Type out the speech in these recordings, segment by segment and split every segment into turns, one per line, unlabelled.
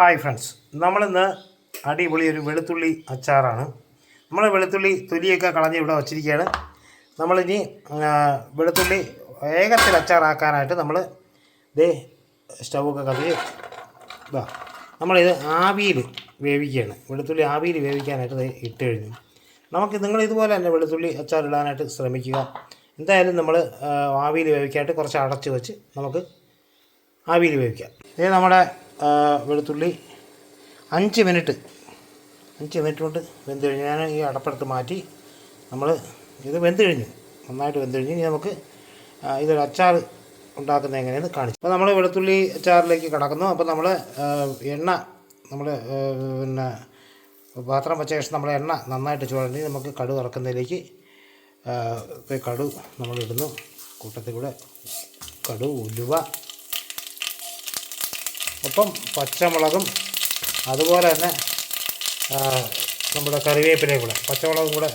Hi friends നമ്മളിന്ന് അടിപൊളി ഒരു വെളുത്തുള്ളി അച്ചാറാണ്. നമ്മൾ വെളുത്തുള്ളി തൊലിയൊക്കെ കളഞ്ഞ് ഇവിടെ വച്ചിരിക്കുകയാണ്. നമ്മളിനി വെളുത്തുള്ളി വേഗത്തിൽ അച്ചാറാക്കാനായിട്ട് നമ്മൾ ഇതേ സ്റ്റൗവൊക്കെ കത്തിച്ച് ഇതാ നമ്മളിത് ആവിയിൽ വേവിക്കുകയാണ്. വെളുത്തുള്ളി ആവിയിൽ വേവിക്കാനായിട്ട് ഇട്ട് കഴിഞ്ഞു. നമുക്ക് നിങ്ങൾ ഇതുപോലെ തന്നെ വെളുത്തുള്ളി അച്ചാർ ഇടാനായിട്ട് ശ്രമിക്കുക. എന്തായാലും നമ്മൾ ആവിയിൽ വേവിക്കാനായിട്ട് കുറച്ച് അടച്ച് വെച്ച് നമുക്ക് ആവിയിൽ വേവിക്കാം. ഇത് നമ്മുടെ വെളുത്തുള്ളി അഞ്ച് മിനിറ്റ്. അഞ്ച് മിനിറ്റ് കൊണ്ട് വെന്ത് കഴിഞ്ഞ് ഞാൻ ഈ അടപ്പെടുത്ത് മാറ്റി നമ്മൾ ഇത് വെന്ത് കഴിഞ്ഞു. നന്നായിട്ട് വെന്ത് കഴിഞ്ഞ് ഇനി നമുക്ക് ഇതൊരു അച്ചാർ ഉണ്ടാക്കുന്നത് എങ്ങനെയെന്ന് കാണിച്ചു. അപ്പോൾ നമ്മൾ വെളുത്തുള്ളി അച്ചാറിലേക്ക് കിടക്കുന്നു. അപ്പോൾ നമ്മൾ എണ്ണ നമ്മൾ പിന്നെ പാത്രം വെച്ച ശേഷം നമ്മൾ എണ്ണ നന്നായിട്ട് ചുഴണ്ടി നമുക്ക് കടു ഇറക്കുന്നതിലേക്ക് കടു നമ്മളിടുന്നു. കൂട്ടത്തിൽ കൂടെ കടു ഉലുവ ഒപ്പം പച്ചമുളകും അതുപോലെ തന്നെ നമ്മുടെ കറിവേപ്പിലയും കൂടെ പച്ചമുളകും കൂടെ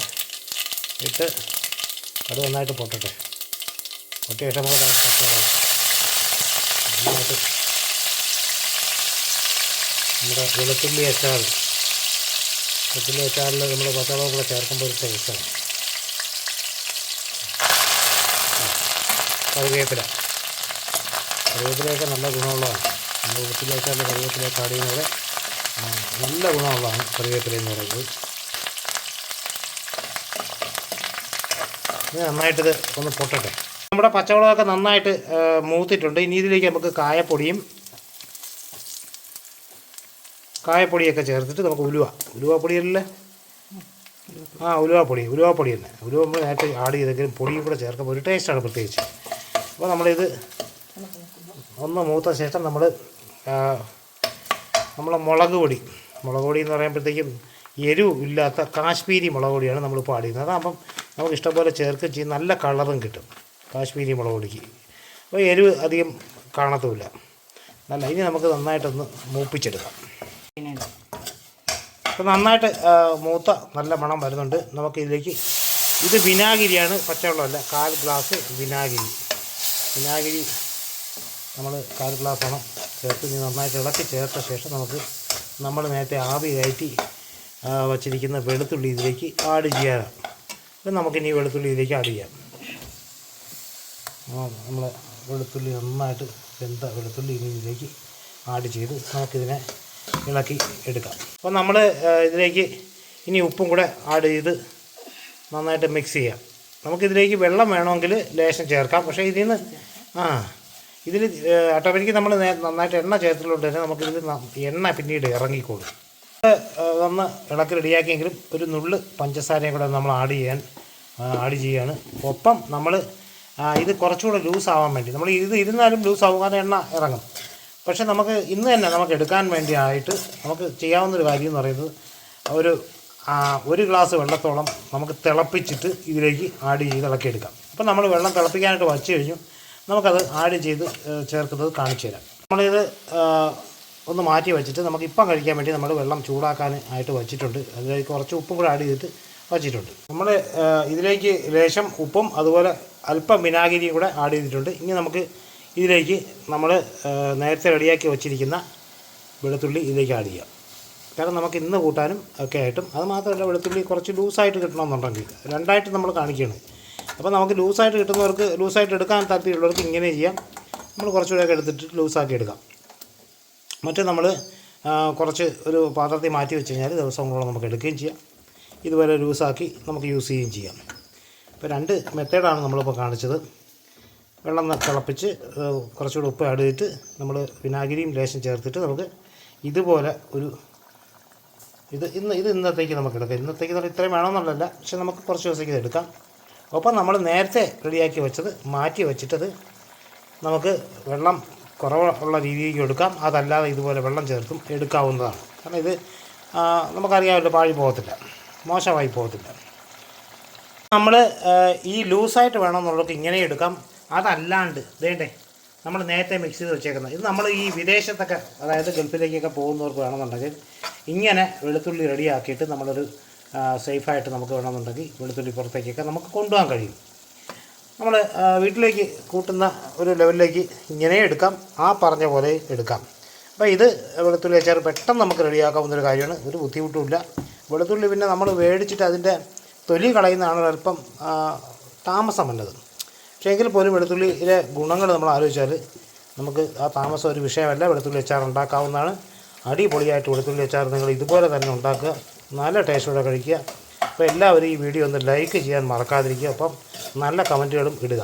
ഇട്ട് അത് നന്നായിട്ട് പൊട്ടട്ടെ. പൊട്ടിയ ശേഷം നമ്മുടെ വെളുത്തുള്ളി അച്ചാർ വെളുത്തുള്ളി അച്ചാറിൽ നമ്മൾ പച്ചമുളക് കൂടെ ചേർക്കുമ്പോൾ ഒരു ടേസ്റ്റാണ് കറിവേപ്പില. കറിവേപ്പിലയൊക്കെ നല്ല ഗുണമുള്ളതാണ്. നമ്മൾ വെളുത്തുള്ളി അച്ചാറിന്റെ കറിവേപ്പിലയൊക്കെ ആഡ് നല്ല ഗുണമുള്ളതാണ് കറിവേപ്പില എന്ന് പറയുന്നത്. ഇത് നന്നായിട്ടിത് ഒന്ന് പൊട്ടട്ടെ. നമ്മുടെ പച്ചമുളകൊക്കെ നന്നായിട്ട് മൂത്തിട്ടുണ്ട്. ഇനി ഇതിലേക്ക് നമുക്ക് കായപ്പൊടിയും കായപ്പൊടിയൊക്കെ ചേർത്തിട്ട് നമുക്ക് ഉലുവ ഉലുവപ്പൊടിയല്ലേ ആ ഉലുവപ്പൊടി ഉലുവാപ്പൊടി തന്നെ. ഉലുവ നമ്മൾ നേരത്തെ ആഡ് ചെയ്തെങ്കിലും പൊടിയും കൂടെ ചേർക്കുമ്പോൾ ഒരു ടേസ്റ്റാണ് പ്രത്യേകിച്ച്. അപ്പോൾ നമ്മളിത് ഒന്ന് മൂത്ത ശേഷം നമ്മൾ നമ്മളെ മുളക് പൊടി. മുളക് പൊടി എന്ന് പറയുമ്പോഴത്തേക്കും എരിവ് ഇല്ലാത്ത കാശ്മീരി മുളക് പൊടിയാണ് നമ്മൾ ആഡ് ചെയ്യുന്നത് അതാകുമ്പം നമുക്ക് ഇഷ്ടംപോലെ ചേർക്കുകയും ചെയ്യും. നല്ല കളറും കിട്ടും കാശ്മീരി മുളക് പൊടിക്ക്. അപ്പോൾ എരിവ് അധികം കാണത്തുമില്ല. നല്ല ഇനി നമുക്ക് നന്നായിട്ടൊന്ന് മൂപ്പിച്ചെടുക്കാം. അപ്പോൾ നന്നായിട്ട് മൂത്ത നല്ല മണം വരുന്നുണ്ട്. നമുക്ക് ഇതിലേക്ക് ഇത് വിനാഗിരിയാണ്. പച്ചവെള്ളമല്ല കാൽ ഗ്ലാസ് വിനാഗിരി. വിനാഗിരി നമ്മൾ കാൽ ഗ്ലാസ് ആണ് ചേർത്ത് ഇനി നന്നായിട്ട് ഇളക്കി ചേർത്ത ശേഷം നമുക്ക് നമ്മൾ നേരത്തെ ആവി കയറ്റി വച്ചിരിക്കുന്ന വെളുത്തുള്ളി ഇതിലേക്ക് ആഡ് ചെയ്യാനാണ് അപ്പം നമുക്കിനി വെളുത്തുള്ളി ഇതിലേക്ക് ആഡ് ചെയ്യാം. നമ്മൾ വെളുത്തുള്ളി നന്നായിട്ട് വെന്ത വെളുത്തുള്ളി ഇനി ഇതിലേക്ക് ആഡ് ചെയ്ത് നമുക്കിതിനെ ഇളക്കി എടുക്കാം. അപ്പോൾ നമ്മൾ ഇതിലേക്ക് ഇനി ഉപ്പും കൂടെ ആഡ് ചെയ്ത് നന്നായിട്ട് മിക്സ് ചെയ്യാം. നമുക്കിതിലേക്ക് വെള്ളം വേണമെങ്കിൽ ലേശം ചേർക്കാം. പക്ഷേ ഇതിൽ നിന്ന് ആ ഇതിൽ ഓട്ടോമാറ്റിക്ക് നമ്മൾ നന്നായിട്ട് എണ്ണ ചേർത്തിട്ടുണ്ട് തന്നെ നമുക്കിതിൽ എണ്ണ പിന്നീട് ഇറങ്ങിക്കോളും. വന്ന് ഇളക്കി റെഡിയാക്കിയെങ്കിലും ഒരു നുള്ള് പഞ്ചസാരയും കൂടെ നമ്മൾ ആഡ് ചെയ്യാൻ ആഡ് ചെയ്യാണ് ഒപ്പം നമ്മൾ ഇത് കുറച്ചുകൂടെ ലൂസ് ആവാൻ വേണ്ടി നമ്മൾ ഇത് ഇരുന്നാലും ലൂസ് ആവും കാരണം എണ്ണ ഇറങ്ങും. പക്ഷേ നമുക്ക് ഇന്ന് തന്നെ നമുക്ക് എടുക്കാൻ വേണ്ടി ആയിട്ട് നമുക്ക് ചെയ്യാവുന്നൊരു കാര്യം എന്ന് പറയുന്നത് ഒരു ഒരു ഗ്ലാസ് വെള്ളത്തോളം നമുക്ക് തിളപ്പിച്ചിട്ട് ഇതിലേക്ക് ആഡ് ചെയ്ത് ഇളക്കിയെടുക്കാം. അപ്പോൾ നമ്മൾ വെള്ളം തിളപ്പിക്കാനായിട്ട് വച്ച് കഴിഞ്ഞു. നമുക്കത് ആഡ് ചെയ്ത് ചേർക്കുന്നത് കാണിച്ചു തരാം. നമ്മളിത് ഒന്ന് മാറ്റി വെച്ചിട്ട് നമുക്ക് ഇപ്പം കഴിക്കാൻ വേണ്ടി നമ്മൾ വെള്ളം ചൂടാക്കാൻ ആയിട്ട് വെച്ചിട്ടുണ്ട്. അതിലേക്ക് കുറച്ച് ഉപ്പും കൂടെ ആഡ് ചെയ്തിട്ട് വച്ചിട്ടുണ്ട്. നമ്മൾ ഇതിലേക്ക് ലേശം ഉപ്പും അതുപോലെ അല്പം വിനാഗിരിയും കൂടെ ആഡ് ചെയ്തിട്ടുണ്ട്. ഇനി നമുക്ക് ഇതിലേക്ക് നമ്മൾ നേരത്തെ റെഡിയാക്കി വെച്ചിരിക്കുന്ന വെളുത്തുള്ളി ഇതിലേക്ക് ആഡ് ചെയ്യാം. കാരണം നമുക്ക് ഇന്ന് കൂട്ടാനും ഒക്കെ ആയിട്ടും അത് മാത്രമല്ല വെളുത്തുള്ളി കുറച്ച് ലൂസായിട്ട് കിട്ടണമെന്നുണ്ടെങ്കിൽ രണ്ടായിട്ട് നമ്മൾ കാണിക്കുകയാണ്. അപ്പോൾ നമുക്ക് ലൂസായിട്ട് കിട്ടുന്നവർക്ക് ലൂസായിട്ട് എടുക്കാൻ താല്പര്യമുള്ളവർക്ക് ഇങ്ങനെ ചെയ്യാം. നമ്മൾ കുറച്ചുകൂടെയൊക്കെ എടുത്തിട്ട് ലൂസാക്കി എടുക്കാം. മറ്റേ നമ്മൾ കുറച്ച് ഒരു പാത്രത്തിൽ മാറ്റി വെച്ച് കഴിഞ്ഞാൽ ദിവസങ്ങളോളം നമുക്ക് എടുക്കുകയും ചെയ്യാം. ഇതുപോലെ ലൂസാക്കി നമുക്ക് യൂസ് ചെയ്യുകയും ചെയ്യാം. ഇപ്പോൾ രണ്ട് മെത്തേഡാണ് നമ്മളിപ്പോൾ കാണിച്ചത്. വെള്ളം തിളപ്പിച്ച് കുറച്ചുകൂടെ ഉപ്പ് ആഡ് ചെയ്തിട്ട് നമ്മൾ വിനാഗിരിയും ലേശം ചേർത്തിട്ട് നമുക്ക് ഇതുപോലെ ഒരു ഇത് ഇന്ന് ഇത് ഇന്നത്തേക്ക് നമുക്ക് എടുക്കാം. ഇന്നത്തേക്ക് ഇത്രയും വേണമെന്നുള്ളതല്ല. പക്ഷെ നമുക്ക് കുറച്ച് ദിവസത്തേക്ക് ഇത് എടുക്കാം. ഒപ്പം നമ്മൾ നേരത്തെ റെഡിയാക്കി വെച്ചത് മാറ്റി വെച്ചിട്ടത് നമുക്ക് വെള്ളം കുറവുള്ള രീതിയിലേക്ക് എടുക്കാം. അതല്ലാതെ ഇതുപോലെ വെള്ളം ചേർത്തും എടുക്കാവുന്നതാണ്. കാരണം ഇത് നമുക്കറിയാമല്ലോ പാഴി പോകത്തില്ല മോശമായി പോകത്തില്ല. നമ്മൾ ഈ ലൂസായിട്ട് വേണമെന്നുള്ളവർക്ക് ഇങ്ങനെ എടുക്കാം. അതല്ലാണ്ട് വേണ്ടേ നമ്മൾ നേരത്തെ മിക്സ് ചെയ്ത് വെച്ചേക്കുന്നത്. ഇത് നമ്മൾ ഈ വിദേശത്തൊക്കെ അതായത് ഗൾഫിലേക്കൊക്കെ പോകുന്നവർക്ക് വേണമെന്നുണ്ടെങ്കിൽ ഇങ്ങനെ വെളുത്തുള്ളി റെഡിയാക്കിയിട്ട് നമ്മളൊരു സേഫായിട്ട് നമുക്ക് വേണമെന്നുണ്ടെങ്കിൽ വെളുത്തുള്ളി പുറത്തേക്കൊക്കെ നമുക്ക് കൊണ്ടുപോകാൻ കഴിയും. നമ്മൾ വീട്ടിലേക്ക് കൂട്ടുന്ന ഒരു ലെവലിലേക്ക് ഇങ്ങനെ എടുക്കാം. ആ പറഞ്ഞ പോലെ എടുക്കാം. അപ്പോൾ ഇത് വെളുത്തുള്ളി അച്ചാർ പെട്ടെന്ന് നമുക്ക് റെഡിയാക്കാവുന്ന ഒരു കാര്യമാണ്. ഒരു ബുദ്ധിമുട്ടുമില്ല. വെളുത്തുള്ളി പിന്നെ നമ്മൾ മേടിച്ചിട്ട് അതിന്റെ തൊലി കളയുന്നതാണ് അല്പം താമസം വന്നത് പക്ഷേ എങ്കിൽ പോലും വെളുത്തുള്ളിയിലെ ഗുണങ്ങൾ നമ്മൾ ആലോചിച്ചാൽ നമുക്ക് ആ താമസം ഒരു വിഷയമല്ല. വെളുത്തുള്ളി അച്ചാർ ഉണ്ടാക്കാവുന്നതാണ്. അടിപൊളിയായിട്ട് വെളുത്തുള്ളി അച്ചാർ നിങ്ങൾ ഇതുപോലെ തന്നെ ഉണ്ടാക്കുക. നല്ല ടേസ്റ്റോടെ കഴിക്കുക. അപ്പോൾ എല്ലാവരും ഈ വീഡിയോ ഒന്ന് ലൈക്ക് ചെയ്യാൻ മറക്കാതിരിക്കുക. അപ്പം നല്ല കമന്റുകളും ഇടുക.